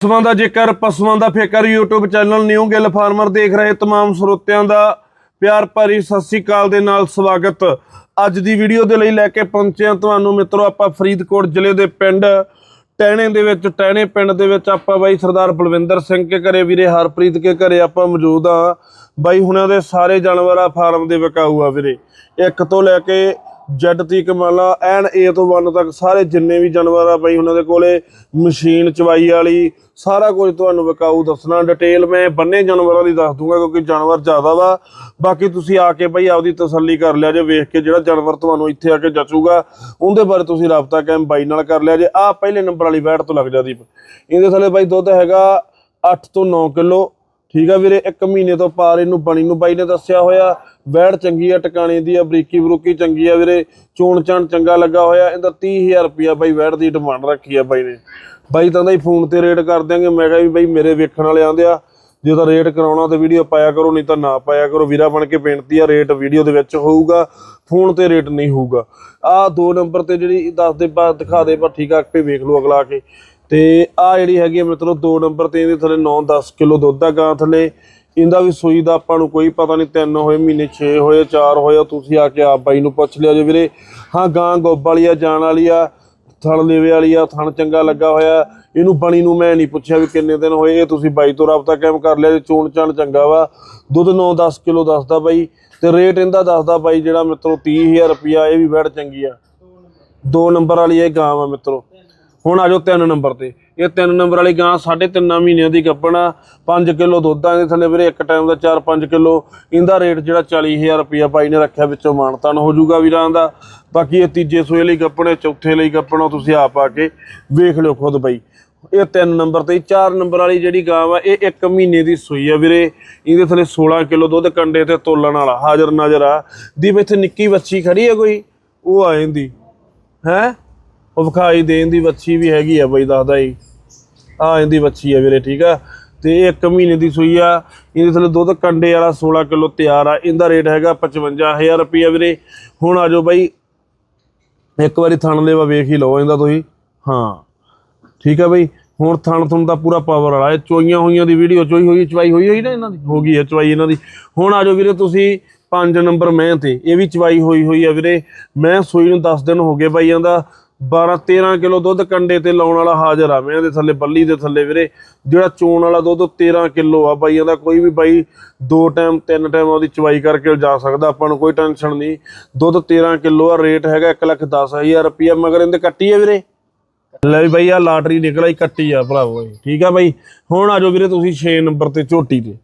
ਪਸ਼ੂਆਂ ਦਾ ਜੇਕਰ ਪਸ਼ੂਆਂ ਦਾ ਫੇਕਰ YouTube channel new Gill farmer ਦੇਖ ਰਹੇ तमाम ਸਰੋਤਿਆਂ ਦਾ ਪਿਆਰ ਭਰੀ ਸਤਿ ਸ੍ਰੀ ਅਕਾਲ ਦੇ ਨਾਲ ਸਵਾਗਤ ਅੱਜ ਦੀ ਵੀਡੀਓ ਦੇ ਲਈ ਲੈ ਕੇ ਪਹੁੰਚੇ ਹਾਂ ਤੁਹਾਨੂੰ ਮਿੱਤਰੋ ਆਪਾਂ ਫਰੀਦਕੋਟ ਜ਼ਿਲ੍ਹੇ ਦੇ ਪਿੰਡ ਟਹਿਣੇ ਦੇ ਵਿੱਚ ਟਹਿਣੇ ਪਿੰਡ ਦੇ ਵਿੱਚ ਆਪਾਂ ਬਾਈ ਸਰਦਾਰ ਬਲਵਿੰਦਰ ਸਿੰਘ ਕੇ ਘਰੇ ਵੀਰੇ ਹਰਪ੍ਰੀਤ ਕੇ ਘਰੇ ਆਪਾਂ ਮੌਜੂਦ ਆ ਬਾਈ ਹੁਣਾਂ ਦੇ ਸਾਰੇ ਜਾਨਵਰ ਆ ਫਾਰਮ ਦੇ ਵਿਕਾਊ ਆ ਵੀਰੇ ਇੱਕ ਤੋਂ ਲੈ ਕੇ ਜੈਡ ਤੀ ਕਮਾਲਾ ਐਨ ਏ ਤੋਂ 1 ਤੱਕ ਸਾਰੇ ਜਿੰਨੇ ਵੀ ਜਾਨਵਰ ਆ ਬਈ ਉਹਨਾਂ ਦੇ ਕੋਲੇ ਮਸ਼ੀਨ ਚਵਾਈ ਵਾਲੀ, ਸਾਰਾ ਕੁਝ ਤੁਹਾਨੂੰ ਵਿਕਾਊ ਦੱਸਣਾ ਡਿਟੇਲ ਮੈਂ ਬੰਨੇ ਜਾਨਵਰਾਂ ਦੀ ਦੱਸ ਦੂੰਗਾ ਕਿਉਂਕਿ ਜਾਨਵਰ ਜ਼ਿਆਦਾ ਵਾ। ਬਾਕੀ ਤੁਸੀਂ ਆ ਕੇ ਭਾਈ ਆਪਦੀ ਤਸੱਲੀ ਕਰ ਲਿਆ ਜੇ, ਵੇਖ ਕੇ ਜਿਹੜਾ ਜਾਨਵਰ ਤੁਹਾਨੂੰ ਇੱਥੇ ਆ ਕੇ ਜਚੂਗਾ, ਉਹਦੇ ਬਾਰੇ ਤੁਸੀਂ ਰਾਬਤਾ ਕਾਇਮ ਬਾਈ ਨਾਲ ਕਰ ਲਿਆ ਜੇ। ਆ ਪਹਿਲੇ ਨੰਬਰ ਵਾਲੀ ਵੈਟ ਤੋਂ ਲੱਗ ਜਾਦੀ ਇਹਦੇ ਥੱਲੇ ਬਾਈ ਦੁੱਧ ਹੈਗਾ 8 ਤੋਂ 9 ਕਿਲੋ ਠੀਕ ਆ ਵੀਰੇ, ਇੱਕ ਮਹੀਨੇ ਤੋਂ ਪਾਰ ਇਹਨੂੰ ਬਣੀ ਨੂੰ ਬਾਈ ਨੇ ਦੱਸਿਆ ਹੋਇਆ। ਵੈੜ ਚੰਗੀ ਆ, ਟਿਕਾਣੇ ਦੀ ਆ, ਬਰੀਕੀ ਬਰੂਕੀ ਚੰਗੀ ਆ ਵੀਰੇ। ਚੋਣ ਚਾਣ ਚੰਗਾ ਲੱਗਾ ਹੋਇਆ, ਇਹਦਾ 30000 ਰੁਪਿਆ ਬਾਈ ਵੈੜ ਦੀ ਡਿਮਾਂਡ ਰੱਖੀ ਆ ਬਾਈ ਨੇ। ਬਾਈ ਤਾਂ ਦਾ ਹੀ ਫੋਨ ਤੇ ਰੇਟ ਕਰ ਦਿਆਂਗੇ। ਮੈਂ ਕਿਹਾ ਵੀ ਬਾਈ ਮੇਰੇ ਵੇਖਣ ਵਾਲੇ ਆਂਦੇ ਆ, ਜੇ ਤਾਂ ਰੇਟ ਕਰਾਉਣਾ ਤੇ ਵੀਡੀਓ ਪਾਇਆ ਕਰੋ, ਨਹੀਂ ਤਾਂ ਨਾ ਪਾਇਆ ਕਰੋ। ਵੀਰਾ ਬਣ ਕੇ ਬੇਨਤੀ ਆ ਰੇਟ ਵੀਡੀਓ ਦੇ ਵਿੱਚ ਹੋਊਗਾ, ਫੋਨ ਤੇ ਰੇਟ ਨਹੀਂ ਹੋਊਗਾ। ਆ ਦੋ ਨੰਬਰ ਤੇ ਜਿਹੜੀ ਦੱਸ ਦੇ ਪਾ ਦਿਖਾ ਦੇ ਪਰ ਠੀਕ ਆ, ਆਪੇ ਵੇਖ ਲਓ ਅਗਲਾ ਕੇ। ਤੇ ਆ ਜਿਹੜੀ ਹੈਗੀ ਆ ਮਿੱਤਰੋ 2 ਨੰਬਰ ਤੇ ਇਹਦੇ ਥੱਲੇ 9-10 ਕਿਲੋ ਦੁੱਧ ਆ ਗਾਂ ਥੱਲੇ। ਇਹਦਾ ਵੀ ਸੂਈ ਦਾ ਆਪਾਂ ਨੂੰ ਕੋਈ ਪਤਾ ਨਹੀਂ, ਤਿੰਨ ਹੋਏ, ਮਹੀਨੇ 6 ਹੋਏ 4 ਹੋਏ ਤੁਸੀਂ ਆ ਕੇ ਆਪ ਬਾਈ ਨੂੰ ਪੁੱਛ ਲਿਆ ਜੇ ਵੀਰੇ। ਹਾਂ, ਗਾਂ ਗੋਬ ਵਾਲੀ ਆ, ਜਾਣ ਵਾਲੀ ਆ, ਥਣ ਲੇਵੇ ਵਾਲੀ ਆ, ਥਣ ਚੰਗਾ ਲੱਗਾ ਹੋਇਆ। ਇਹਨੂੰ ਬਣੀ ਨੂੰ ਮੈਂ ਨਹੀਂ ਪੁੱਛਿਆ ਵੀ ਕਿੰਨੇ ਦਿਨ ਹੋਏ, ਇਹ ਤੁਸੀਂ ਬਾਈ ਤੋਂ ਰਾਬਤਾ ਕਾਇਮ ਕਰ ਲਿਆ ਜੇ, ਚੋਣ ਚਾਣ ਚੰਗਾ ਵਾ। ਦੁੱਧ 9-10 ਕਿਲੋ ਦੱਸਦਾ ਬਾਈ। ਤੇ ਰੇਟ ਇਹਦਾ ਦੱਸਦਾ ਬਾਈ ਜਿਹੜਾ ਮਿੱਤਰੋ 30000 ਰੁਪਿਆ ਇਹ ਵੀ ਵੜ ਚੰਗੀ ਆ। ਦੋ ਨੰਬਰ ਵਾਲੀ ਇਹ ਗਾਂ ਵਾ ਮਿੱਤਰੋ। ਹੁਣ ਆ ਜਾਓ ਤਿੰਨ ਨੰਬਰ ਤੇ। ਇਹ ਤਿੰਨ ਨੰਬਰ ਵਾਲੀ ਗਾਂ ਸਾਢੇ ਤਿੰਨਾਂ ਮਹੀਨਿਆਂ ਦੀ ਗੱਭਣਾ 5 ਕਿਲੋ ਦੁੱਧ ਆ ਇਹਦੇ ਥੱਲੇ ਵੀਰੇ, ਇੱਕ ਟਾਈਮ ਦਾ 4-5 ਕਿਲੋ। ਇਹਦਾ ਰੇਟ ਜਿਹੜਾ 40000 ਰੁਪਇਆ ਭਾਈ ਨੇ ਰੱਖਿਆ ਵਿੱਚੋਂ ਮਾਨਤਾਨ ਹੋ ਜਾਊਗਾ ਵੀਰਾਂ ਦਾ। ਬਾਕੀ ਇਹ ਤੀਜੇ ਸੂਏ ਲਈ ਗੱਪਣੇ, ਚੌਥੇ ਲਈ ਗੱਪਣਾ ਤੁਸੀਂ ਆਪ ਆ ਕੇ ਵੇਖ ਲਿਓ ਖੁਦ ਬਾਈ। ਇਹ ਤਿੰਨ ਨੰਬਰ ਤੇ ਚਾਰ ਨੰਬਰ ਵਾਲੀ ਜਿਹੜੀ ਗਾਂ ਵਾ, ਇਹ ਇੱਕ ਮਹੀਨੇ ਦੀ ਸੂਈ ਆ ਵੀਰੇ। ਇਹਦੇ ਥੱਲੇ 16 ਕਿਲੋ ਦੁੱਧ ਕੰਡੇ ਤੇ ਤੋਲਣ ਵਾਲਾ ਹਾਜ਼ਰ ਨਜ਼ਰ ਆ। ਦੀ ਇੱਥੇ ਨਿੱਕੀ ਬੱਚੀ ਖੜੀ ਆ ਕੋਈ? ਉਹ ਆ ਜਾਂਦੀ। ਹੈ? ਉਹ ਵਿਖਾਈ ਦੇਣ ਦੀ ਵੱਛੀ ਵੀ ਹੈਗੀ ਆ ਬਈ, ਦੱਸਦਾ ਹੀ ਆ ਇਹਦੀ ਵੱਛੀ ਆ ਵੀਰੇ, ਠੀਕ ਆ? ਤੇ ਇਹ ਇੱਕ ਮਹੀਨੇ ਦੀ ਸੂਈ ਆ। ਇਹਦੇ ਥੱਲੇ ਦੁੱਧ ਕੰਡੇ ਵਾਲਾ 16 ਕਿਲੋ ਤਿਆਰ ਆ। ਇਹਦਾ ਰੇਟ ਹੈਗਾ 55000 ਰੁਪਈਆ ਵੀਰੇ। ਹੁਣ ਆ ਜਾਓ ਬਾਈ। ਇੱਕ ਵਾਰੀ ਥਣ ਲੈਵਾ ਵੇਖ ਹੀ ਲਓ ਇਹਦਾ ਤੁਸੀਂ। ਹਾਂ। ਠੀਕ ਆ ਬਈ। ਹੁਣ ਥਣ ਥਣ ਦਾ ਪੂਰਾ ਪਾਵਰ ਵਾਲਾ। ਇਹ ਚੋਈਆਂ ਹੋਈਆਂ ਦੀ ਵੀਡੀਓ ਚੋਈ ਹੋਈ, ਚਵਾਈ ਹੋਈ ਹੋਈ ਨਾ ਇਹਨਾਂ ਦੀ? ਹੋ ਗਈ ਹੈ ਚਵਾਈ ਇਹਨਾਂ ਦੀ। ਹੁਣ ਆ ਜਾਓ ਵੀਰੇ ਤੁਸੀਂ 5 ਨੰਬਰ ਮੈਂ ਤੇ। ਇਹ ਵੀ ਚਵਾਈ ਹੋਈ ਹੋਈ ਆ ਵੀਰੇ। ਮੈਂ ਸੂਈ ਨੂੰ 10 ਦਿਨ ਹੋ ਗਏ ਬਾਈਆਂ ਦਾ। 12 13 ਕਿਲੋ ਦੁੱਧ ਕੰਡੇ ਤੇ ਲਾਉਣ ਵਾਲਾ ਹਾਜ਼ਰ ਆ। ਮੈਂ ਦੇ ਥੱਲੇ ਬੱਲੀ ਦੇ ਥੱਲੇ ਵੀਰੇ, ਜਿਹੜਾ ਚੋਣ ਵਾਲਾ ਦੁੱਧ 13 ਕਿਲੋ ਆ। ਬਾਈਆਂ ਦਾ ਕੋਈ ਵੀ ਬਾਈ ਦੋ ਟਾਈਮ, ਤਿੰਨ ਟਾਈਮ ਉਹਦੀ ਚਵਾਈ ਕਰਕੇ ਜਾ ਸਕਦਾ, ਆਪਾਂ ਨੂੰ ਕੋਈ ਟੈਨਸ਼ਨ ਨਹੀਂ। ਦੁੱਧ 13 ਕਿਲੋ ਆ, ਰੇਟ ਹੈਗਾ 1 ਲੱਖ 10000 ਰੁਪਇਆ ਮਗਰ ਇਹਦੇ ਕੱਟੀ ਆ ਵੀਰੇ। ਲੈ ਵੀ ਬਈ ਆ ਲਾਟਰੀ ਨਿਕਲ ਆਈ, ਕੱਟੀ ਆ ਭਰਾਵੋ ਇਹ। ਠੀਕ ਆ ਬਾਈ? ਹੁਣ ਆਜੋ ਵੀਰੇ ਤੁਸੀਂ 6 ਨੰਬਰ ਤੇ ਝੋਟੀ ਤੇ।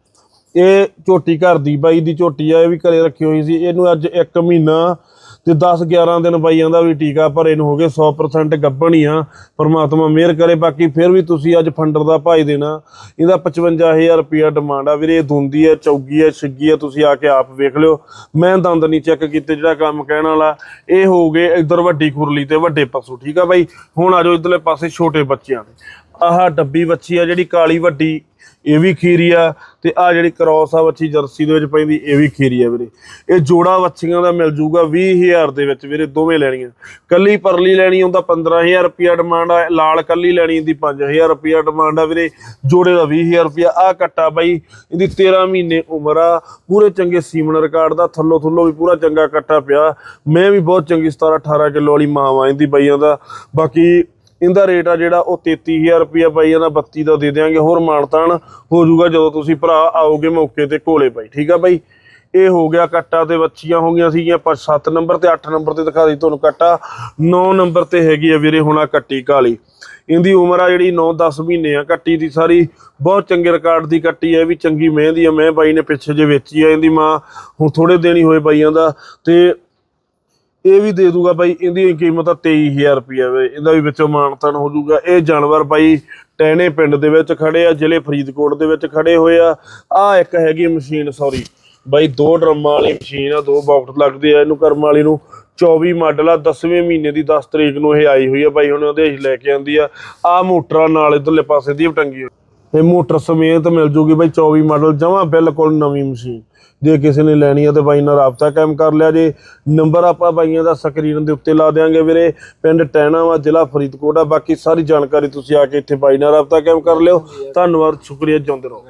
ਇਹ ਝੋਟੀ ਘਰ ਦੀ, ਬਾਈ ਦੀ ਝੋਟੀ ਆ, ਇਹ ਵੀ ਘਰੇ ਰੱਖੀ ਹੋਈ ਸੀ। ਇਹਨੂੰ ਅੱਜ 1 ਮਹੀਨਾ ਤੇ 10 11 ਦਿਨ ਬਾਈਆਂ ਦਾ ਵੀ ਟੀਕਾ ਭਰੇ ਨੂੰ ਹੋ ਗਏ 100% ਗੱਭਣ ਹੀ ਆ, ਪਰਮਾਤਮਾ ਮਿਹਰ ਕਰੇ, ਬਾਕੀ ਫਿਰ ਵੀ ਤੁਸੀਂ ਅੱਜ ਫੰਡਰ ਦਾ ਭਾਈ ਦੇਣਾ, ਇਹਦਾ 55000 ਰੁਪਿਆ ਡਿਮਾਂਡ ਆ ਵੀਰੇ, ਇਹ ਦੁੰਦੀ ਹੈ, ਚੌਗੀ ਹੈ, ਛਿੱਗੀ ਹੈ, ਤੁਸੀਂ ਆ ਕੇ ਆਪ ਵੇਖ ਲਿਓ। ਮੈਂ ਦੰਦ ਨਹੀਂ ਚੈੱਕ ਕੀਤੇ, ਜਿਹੜਾ ਕੰਮ ਕਹਿਣ ਵਾਲਾ, ਇਹ ਹੋ ਗਏ ਇਧਰ ਵੱਡੀ ਖੁਰਲੀ ਤੇ ਵੱਡੇ ਪਸ਼ੂ, ਠੀਕ ਆ ਬਾਈ? ਹੁਣ ਆ ਜਾਓ ਇਧਰਲੇ ਪਾਸੇ ਛੋਟੇ ਬੱਚਿਆਂ ਦੇ। ਆਹ ਡੱਬੀ ਬੱਚੀ ਆ ਜਿਹੜੀ ਕਾਲੀ ਵੱਡੀ ਇਹ ਵੀ ਖੀਰੀ ਆ ਤੇ ਆ ਜਿਹੜੀ ਕ੍ਰੋਸ ਆ ਵੱਛੀ ਜਰਸੀ ਦੇ ਵਿੱਚ ਪੈਂਦੀ, ਇਹ ਵੀ ਖੀਰੀ ਆ ਵੀਰੇ। ਇਹ ਜੋੜਾ ਵੱਛੀਆਂ ਦਾ ਮਿਲ ਜੂਗਾ 20000 ਦੇ ਵਿੱਚ ਵੀਰੇ, ਦੋਵੇਂ ਲੈਣੀਆਂ। ਕੱਲੀ ਪਰਲੀ ਲੈਣੀ ਹੁੰਦਾ 15000 ਰੁਪਿਆ ਡਿਮਾਂਡ ਆ, ਲਾਲ ਕੱਲੀ ਲੈਣੀ ਦੀ 5000 ਰੁਪਿਆ ਡਿਮਾਂਡ ਆ ਵੀਰੇ। ਜੋੜੇ ਦਾ 20000 ਰੁਪਿਆ ਆ ਕੱਟਾ ਬਾਈ, ਇਹਦੀ 13 ਮਹੀਨੇ ਉਮਰ ਆ। ਪੂਰੇ ਚੰਗੇ ਸੀਮਨ ਰਿਕਾਰਡ ਦਾ, ਥੱਲੋ ਥੱਲੋ ਵੀ ਪੂਰਾ ਚੰਗਾ ਕੱਟਾ ਪਿਆ। ਮੈਂ ਵੀ ਬਹੁਤ ਚੰਗੀ 17 18 ਕਿਲੋ ਵਾਲੀ ਮਾਂ ਵਾਂ ਇਹਦੀ ਬਈਆਂ ਦਾ। ਬਾਕੀ ਇਹਦਾ ਰੇਟ ਆ ਜਿਹੜਾ ਉਹ 33000 ਰੁਪਿਆ ਬਾਈ, ਇਹਦਾ 32 ਦਾ ਦੇ ਦਿਆਂਗੇ। ਹੋਰ ਮਾਨਤਾਨ ਹੋ ਜਾਊਗਾ ਜਦੋਂ ਤੁਸੀਂ ਭਰਾ ਆਓਗੇ ਮੌਕੇ ਤੇ ਕੋਲੇ ਬਾਈ। ਠੀਕ ਆ ਬਾਈ? ਇਹ ਹੋ ਗਿਆ ਕੱਟਾ ਤੇ ਬੱਚੀਆਂ ਹੋ ਗਈਆਂ ਸੀਗੀਆਂ ਪਰ 7 ਨੰਬਰ ਤੇ 8 ਨੰਬਰ ਤੇ ਦਿਖਾ ਦਈ ਤੁਹਾਨੂੰ ਕੱਟਾ। 9 ਨੰਬਰ ਤੇ ਹੈਗੀ ਆ ਵੀਰੇ ਹੁਣ ਕੱਟੀ ਕਾਲੀ। ਇਹਦੀ ਉਮਰ ਆ ਜਿਹੜੀ 9-10 ਮਹੀਨੇ ਆ ਕੱਟੀ ਦੀ ਸਾਰੀ। ਬਹੁਤ ਚੰਗੇ ਰਿਕਾਰਡ ਦੀ ਕੱਟੀ ਆ, ਇਹ ਵੀ ਚੰਗੀ ਮਹਿੰਦੀ ਆ। ਮੈਂ ਬਾਈ ਨੇ ਪਿੱਛੇ ਜੇ ਵੇਚੀ ਆ ਇਹਦੀ ਮਾਂ। ਹੁਣ ਥੋੜੇ ਦਿਨ ਹੀ ਹੋਏ ਬਾਈਆਂ ਦਾ। ਤੇ ਇਹ ਵੀ ਦੇ ਦੂਗਾ ਬਾਈ, ਇਹਦੀ ਕੀਮਤ ਆ 23000 ਰੁਪਏ ਵੇ। ਇਹਦਾ ਵੀ ਵਿੱਚੋਂ ਮਾਨਤਨ ਹੋ ਜਾਊਗਾ। ਇਹ ਜਾਨਵਰ ਬਾਈ ਟੈਣੇ ਪਿੰਡ ਦੇ ਵਿੱਚ ਖੜੇ ਆ, ਜ਼ਿਲ੍ਹੇ ਫਰੀਦਕੋਟ ਦੇ ਵਿੱਚ ਖੜੇ ਹੋਏ ਆ। ਆ ਇੱਕ ਹੈਗੀ ਮਸ਼ੀਨ ਸੌਰੀ ਬਾਈ, ਦੋ ਡਰਮਾਂ ਵਾਲੀ ਮਸ਼ੀਨ ਆ, ਦੋ ਬਾਕਟ ਲੱਗਦੇ ਆ ਇਹਨੂੰ ਕਰਮ ਵਾਲੀ ਨੂੰ। 24 ਮਾਡਲ ਆ 10ਵੇਂ ਮਹੀਨੇ ਦੀ 10 ਤਰੀਕ ਨੂੰ ਇਹ ਆਈ ਹੋਈ ਆ। ਬਾਈ, ਹੁਣ ਉਹਦੇ ਲੈ ਕੇ ਆਂਦੀ ਆ। ਆ ਮੋਟਰਾਂ ਨਾਲ ਇਧਰਲੇ ਪਾਸੇ ਦੀ ਵੀ ਟੰਗੀ ਹੋਈ। ਇਹ ਮੋਟਰ ਸਮੇਤ ਮਿਲ ਜੂਗੀ ਬਾਈ 24 ਮਾਡਲ ਜਮਾਂ ਬਿਲਕੁਲ ਨਵੀਂ ਮਸ਼ੀਨ। ਜੇ ਕਿਸੇ ਨੇ ਲੈਣੀ ਆ ਤੇ ਬਾਈ ਨਾਲ ਰਾਬਤਾ ਕਾਇਮ ਕਰ ਲਿਆ ਜੇ। ਨੰਬਰ ਆਪਾਂ ਬਾਈਆਂ ਦਾ ਸਕਰੀਨ ਦੇ ਉੱਤੇ ਲਾ ਦੇਾਂਗੇ ਵੀਰੇ। ਪਿੰਡ ਟੈਣਾ ਵਾ ਜ਼ਿਲ੍ਹਾ ਫਰੀਦਕੋਟ ਆ। ਬਾਕੀ ਸਾਰੀ ਜਾਣਕਾਰੀ ਤੁਸੀਂ ਆ ਕੇ ਇੱਥੇ ਬਾਈ ਨਾਲ ਰਾਬਤਾ ਕਾਇਮ ਕਰ ਲਿਓ। ਧੰਨਵਾਦ ਸ਼ੁਕਰੀਆ ਜਿਉਂਦੇ ਰਹੋ।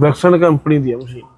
ਵੈਕਸਨ ਕੰਪਨੀ ਦੀ ਆ ਮਸ਼ੀਨ।